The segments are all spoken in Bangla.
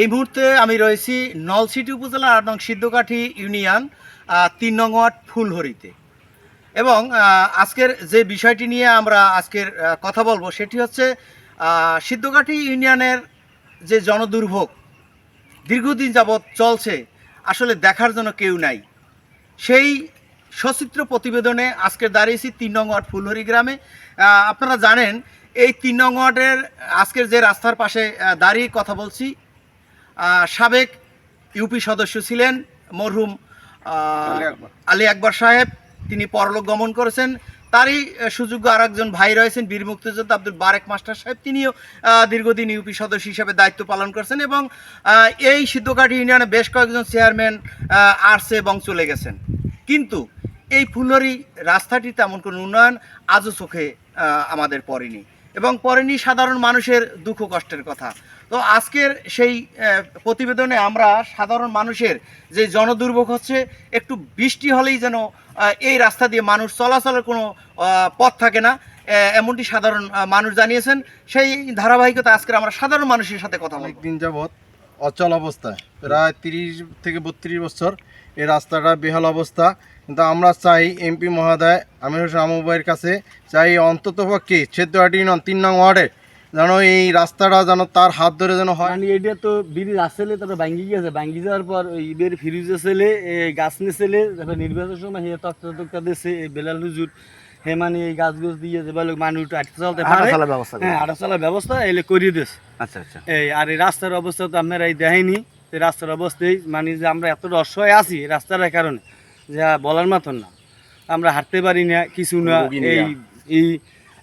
এই মুহূর্তে আমি রয়েছি নলসিটি উপজেলা আট নং সিদ্ধকাঠি ইউনিয়ন তিন নং ওয়ার্ড ফুলহরিতে। এবং আজকের যে বিষয়টি নিয়ে আমরা আজকের কথা বলব সেটি হচ্ছে সিদ্ধকাঠি ইউনিয়নের যে জনদুর্ভোগ, দীর্ঘদিন যাবৎ চলছে, আসলে দেখার জন্য কেউ নাই। সেই সচিত্র প্রতিবেদনে আজকে দাঁড়িয়েছি তিন নং ওয়ার্ড ফুলহরি গ্রামে। আপনারা জানেন, এই তিন নং ওয়ার্ডের আজকের যে রাস্তার পাশে দাঁড়িয়ে কথা বলছি সাবেক ইউপি সদস্য ছিলেন মরহুম আলী আকবর। সাহেব। তিনি পরলোক গমন করেছেন। তারই সুযোগ্য আর একজন ভাই রয়েছেন বীর মুক্তিযোদ্ধা আব্দুল বারেক মাস্টার সাহেব। তিনিও দীর্ঘদিন ইউপি সদস্য হিসেবে দায়িত্ব পালন করেছেন এবং এই সিদ্ধকাঠি ইউনিয়নে বেশ কয়েকজন চেয়ারম্যান আসছে এবং চলে গেছেন। কিন্তু এই ফুলরি রাস্তাটি তেমন কোনো উন্নয়ন আজও চোখে আমাদের পড়েনি। এবং পড়েনি সাধারণ মানুষের দুঃখ কষ্টের কথা। তো আজকের সেই প্রতিবেদনে আমরা সাধারণ মানুষের যে জনদুর্ভোগ হচ্ছে, একটু বৃষ্টি হলেই যেন এই রাস্তা দিয়ে মানুষ চলাচলের কোনো পথ থাকে না। এমনটি সাধারণ মানুষ জানিয়েছেন। সেই ধারাবাহিকতা আজকের আমরা সাধারণ মানুষের সাথে কথা অনেক দিন যাবৎ অচল অবস্থায় প্রায় তিরিশ থেকে বত্রিশ বছর এই রাস্তাটা বেহাল অবস্থা। কিন্তু আমরা চাই এমপি মহোদয় আমির হোসেন আমুবাইয়ের কাছে, চাই অন্ততপক্ষে নন তিন নং ওয়ার্ডে যেন এই রাস্তাটা যেন তার হাত ধরে যেন হয়। মানে এটা তো ব্রিজ আসলে তারপরে ভাঙ্গি গেছে ভাঙ্গি যাওয়ার পর ওই ইবের ফিরুজে ছেলে গাছ নিয়েছিলে তারপর নির্বাচনের সময় হে তক্তা তক্তা দিয়েছে এই বেলাল হুজুর। হে মানে এই গাছ গোছ দিয়ে যে বলে মানুষ একটু আটকে চলতে পারে। হাঁটা চলার ব্যবস্থা। হ্যাঁ হাঁটা চলার ব্যবস্থা এলে করিয়ে দিয়েছে। আচ্ছা আচ্ছা। এই আর এই রাস্তার অবস্থা তো আপনারা এই দেখাইনি। এই রাস্তার অবস্থায় মানে যে আমরা এতটা অসহায় আছি রাস্তার কারণে যা বলার মতন না। আমরা হাঁটতে পারি না কিছু না। এই এই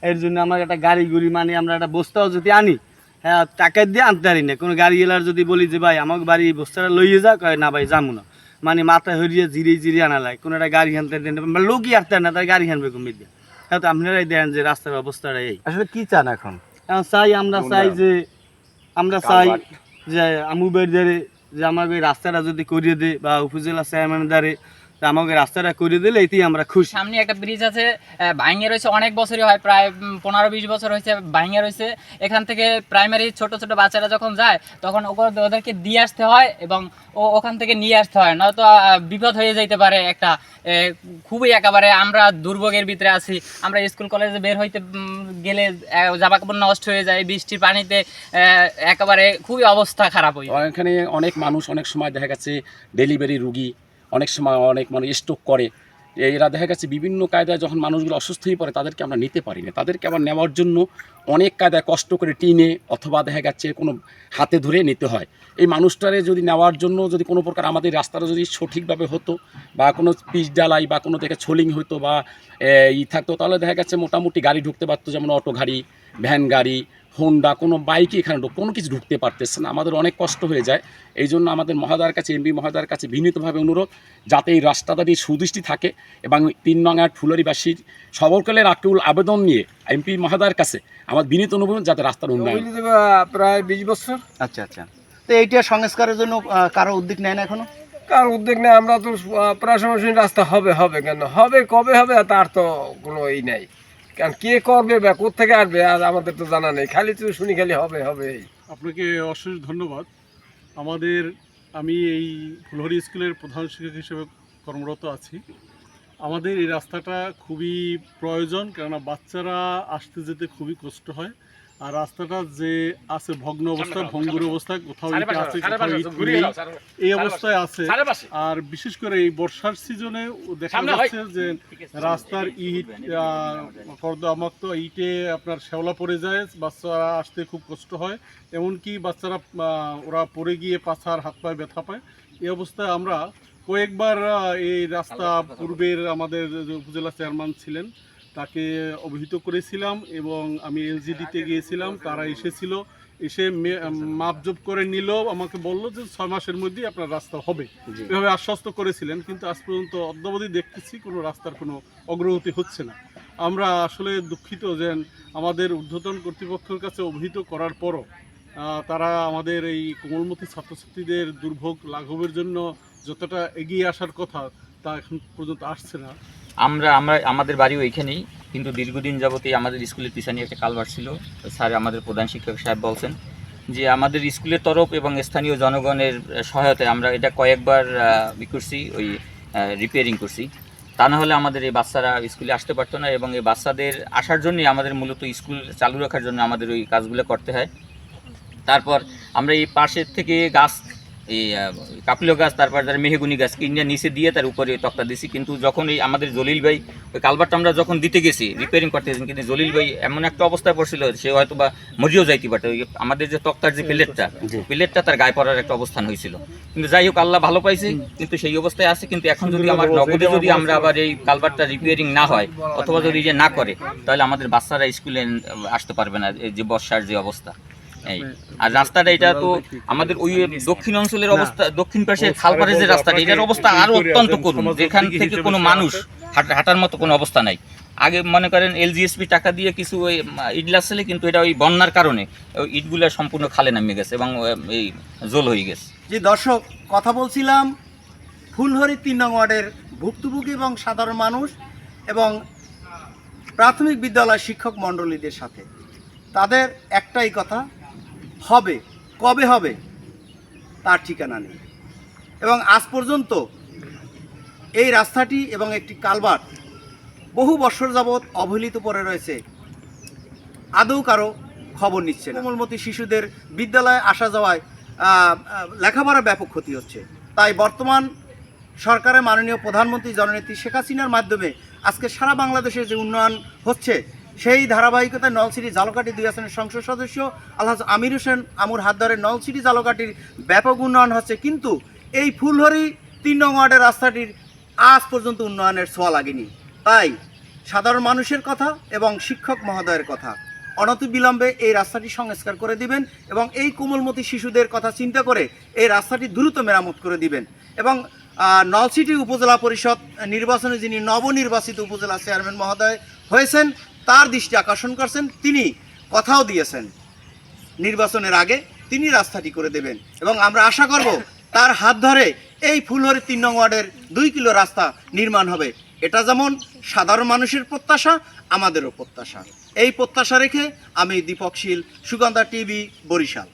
এর জন্য আমার একটা গাড়ি গুড়ি মানে আমরা একটা বস্তাও যদি আনি হ্যাঁ টাকা দিয়ে আনতে পারি না। কোনো গাড়ি এলার যদি বলি যে ভাই আমাকে বাড়ি এই বস্তাটা লইয়ে যা কয় না ভাই যাব না। মানে মাথা হরিয়ে জিরে জিরে আনা লাগে। কোনো একটা গাড়ি আনতে দেন মানে লোকই আনতে না তার গাড়ি আনবে কমে দিয়ে? হ্যাঁ তো আপনারাই দেন যে রাস্তার অবস্থাটা এই। আসলে কি চান এখন? এখন চাই আমরা চাই যে আমরা চাই যে আমু বেড়ে যে আমাকে এই রাস্তাটা যদি করিয়ে দেয় বা উপজেলা চেয়ারম্যান দ্বারে আমাকে রাস্তাটা করে দিলে এতেই আমরা খুশি। সামনে একটা ব্রিজ আছে ভাঙে রয়েছে অনেক বছরই হয় প্রায় পনেরো বিশ বছর হয়েছে ভাঙে রয়েছে। এখান থেকে প্রাইমারি ছোট ছোট বাচ্চারা যখন যায় তখন ওদেরকে দিয়ে আসতে হয় এবং ও ওখান থেকে নিয়ে আসতে হয়। নয়তো বিপদ হয়ে যাইতে পারে একটা খুবই একেবারে আমরা দুর্ভোগের ভিতরে আছি। আমরা স্কুল কলেজে বের হইতে গেলে জামা কাপড় নষ্ট হয়ে যায় বৃষ্টির পানিতে একেবারে খুবই অবস্থা খারাপ হয়ে যায়। এখানে অনেক মানুষ অনেক সময় দেখা গেছে ডেলিভারি রুগী অনেক সময় অনেক মানুষ স্ট্রোক করে। এরা দেখা গেছে বিভিন্ন কায়দায় যখন মানুষগুলো অসুস্থ হয়ে পড়ে, তাদেরকে আমরা নিতে পারি না। তাদেরকে আবার নেওয়ার জন্য অনেক কায়দায় কষ্ট করে টিনে অথবা দেখা যাচ্ছে কোনো হাতে ধরে নিতে হয়। এই মানুষটারে যদি নেওয়ার জন্য যদি কোনো প্রকার আমাদের রাস্তাটা যদি সঠিকভাবে হতো বা কোনো পিচ ডালাই বা কোনো থেকে ছোলিং হতো বা ই থাকতো, তাহলে দেখা যাচ্ছে মোটামুটি গাড়ি ঢুকতে পারতো, যেমন অটো গাড়ি, ভ্যান গাড়ি হোন্ডা কোনো বাইকই এখানে ঢুক- কোনো কিছু ঢুকতে পারতেছে না। আমাদের অনেক কষ্ট হয়ে যায়। এই জন্য আমাদের মহাদার কাছে এমপি মহাদার কাছে বিনীতভাবে অনুরোধ যাতে এই রাস্তাটা দিয়ে সুদৃষ্টি থাকে এবং তিন নঙার ফুলরিবাসীর সবরকালের আকুল আবেদন নিয়ে এমপি মহাদার কাছে আমার বিনীত অনুভব যাতে রাস্তার উন্নয়ন প্রায় বিশ বছর। আচ্ছা আচ্ছা। তো এইটা সংস্কারের জন্য কারও উদ্যোগ নেয় না এখনও? কার উদ্যোগ নেই আমরা তো প্রায় সময় রাস্তা হবে হবে কেন? হবে কবে হবে তার তো কোনো ই নাই। কারণ কে করবে বা থেকে আসবে, আর আমাদের তো জানা নেই। খালি তো শুনি, খালি হবে হবে আপনাকে অশেষ ধন্যবাদ। আমাদের, আমি এই ফুলহরি স্কুলের প্রধান শিক্ষক হিসেবে কর্মরত আছি। আমাদের এই রাস্তাটা খুবই প্রয়োজন, কেননা বাচ্চারা আসতে যেতে খুবই কষ্ট হয়। আর রাস্তাটা যে আছে ভগ্ন অবস্থা ভঙ্গুর অবস্থা কোথাও ইট আছে কোথাও ইট নেই এই অবস্থায় আছে। আর বিশেষ করে এই বর্ষার সিজনে দেখা যাচ্ছে যে রাস্তার ইট কর্দামাক্ত ইটে আপনার শ্যাওলা পড়ে যায় বাচ্চারা আসতে খুব কষ্ট হয়। এমনকি বাচ্চারা ওরা পড়ে গিয়ে পাছার হাত পায়ে ব্যথা পায়। এই অবস্থায় আমরা কয়েকবার এই রাস্তা পূর্বের আমাদের উপজেলা চেয়ারম্যান ছিলেন তাকে অভিহিত করেছিলাম এবং আমি এলজিডিতে গিয়েছিলাম তারা এসেছিল এসে মে- মাপজোপ করে নিল আমাকে বলল যে ছয় মাসের মধ্যেই আপনার রাস্তা হবে। এভাবে আশ্বস্ত করেছিলেন কিন্তু আজ পর্যন্ত অদ্যাবধি দেখতেছি কোনো রাস্তার কোনো অগ্রগতি হচ্ছে না। আমরা আসলে দুঃখিত যে আমাদের ঊর্ধ্বতন কর্তৃপক্ষের কাছে অভিহিত করার পরও তারা আমাদের এই কোমলমতি ছাত্রছাত্রীদের দুর্ভোগ লাঘবের জন্য যতটা এগিয়ে আসার কথা তা এখন পর্যন্ত আসছে না। আমরা আমরা, আমাদের বাড়ি ওইখানেই কিন্তু দীর্ঘদিন যাবতই আমাদের স্কুলের পিছনে একটা কালভার ছিল স্যার আমাদের প্রধান শিক্ষক সাহেব বলছেন যে আমাদের স্কুলের তরফ এবং স্থানীয় জনগণের সহায়তায় আমরা এটা কয়েকবার ই করছি, ওই রিপেয়ারিং করছি। তা না হলে আমাদের এই বাচ্চারা স্কুলে আসতে পারতো না এবং এই বাচ্চাদের আসার জন্যই আমাদের মূলত স্কুল চালু রাখার জন্য আমাদের ওই কাজগুলো করতে হয়। তারপর আমরা এই পাশের থেকে গাছ এই আহ, গাছ তারপর যারা মেহগুনি গাছ কিনে নিচে দিয়ে তার উপরে তক্তা দিছি। কিন্তু যখন এই আমাদের জলিল ভাই ওই কালভারটা আমরা যখন দিতে গেছি রিপেয়ারিং করতে গেছি কিন্তু জলিল ভাই এমন একটা অবস্থায় পড়ছিল সে হয়তো বা মরিয়েও যাইতে পারত। ওই আমাদের যে তক্তার যে প্লেটটা প্লেটটা তার গায়ে পড়ার একটা অবস্থান হয়েছিল। কিন্তু যাই হোক আল্লাহ ভালো পাইছে কিন্তু সেই অবস্থায় আছে। কিন্তু এখন যদি আমার নগদে যদি আমরা আবার এই কালভারটা রিপেয়ারিং না হয় অথবা যদি যে না করে তাহলে আমাদের বাচ্চারা স্কুলে আসতে পারবে না এই যে বর্ষার যে অবস্থা। এই। আর রাস্তাটা এটা তো আমাদের ওই দক্ষিণ অঞ্চলের অবস্থা দক্ষিণ পাশে খালপাড়ের যে রাস্তাটা এটার অবস্থা আরও অত্যন্ত করুন যেখান থেকে কোনো মানুষ হাঁটা- হাঁটার মতো কোনো অবস্থা নাই। আগে মনে করেন এলজিএসপি টাকা দিয়ে কিছু ওই ইট লাগছিল কিন্তু এটা ওই বন্যার কারণে ওই ইটগুলো সম্পূর্ণ খালে নামিয়ে গেছে এবং এই জল হয়ে গেছে। যে দর্শক কথা বলছিলাম ফুলহরি তিন নং ওয়ার্ডের ভুক্তভোগী এবং সাধারণ মানুষ এবং প্রাথমিক বিদ্যালয় শিক্ষক মণ্ডলীদের সাথে। তাদের একটাই কথা হবে, কবে হবে, তার ঠিকানা নেই। এবং আজ পর্যন্ত এই রাস্তাটি এবং একটি কালভার্ট বহু বছর যাবৎ অবহেলিত পড়ে রয়েছে। আদৌ কারও খবর নিচ্ছে কোমলমতি শিশুদের বিদ্যালয়ে আসা যাওয়ায় লেখাপড়া ব্যাপক ক্ষতি হচ্ছে। তাই বর্তমান সরকারের মাননীয় প্রধানমন্ত্রী জননেত্রী শেখ হাসিনার মাধ্যমে আজকে সারা বাংলাদেশে যে উন্নয়ন হচ্ছে সেই ধারাবাহিকতায় নলসিটি জালকাটি দুই আসনের সংসদ সদস্য, আলহাজ আমির হোসেন আমুর হাত ধরে নলসিটি জালকাটির ব্যাপক উন্নয়ন হচ্ছে। কিন্তু এই ফুলহরি তিন নং ওয়ার্ডের রাস্তাটির আজ পর্যন্ত উন্নয়নের ছোঁয়া লাগেনি। তাই সাধারণ মানুষের কথা এবং শিক্ষক মহোদয়ের কথা অনতিবিলম্বে এই রাস্তাটি সংস্কার করে দিবেন এবং এই কোমলমতি শিশুদের কথা চিন্তা করে এই রাস্তাটি দ্রুত মেরামত করে দিবেন। এবং নলসিটি উপজেলা পরিষদ নির্বাচনে যিনি নবনির্বাচিত উপজেলা চেয়ারম্যান মহোদয় হয়েছেন তার দৃষ্টি আকর্ষণ করছেন, তিনি কথাও দিয়েছেন। নির্বাচনের আগে তিনি রাস্তাটি করে দেবেন এবং আমরা আশা করব তার হাত ধরে এই ফুলহরি তিন নং ওয়ার্ডের দুই কিলো রাস্তা নির্মাণ হবে। এটা যেমন সাধারণ মানুষের প্রত্যাশা, আমাদেরও প্রত্যাশা। এই প্রত্যাশা রেখে আমি দীপক শীল সুগন্ধা টিভি, বরিশাল।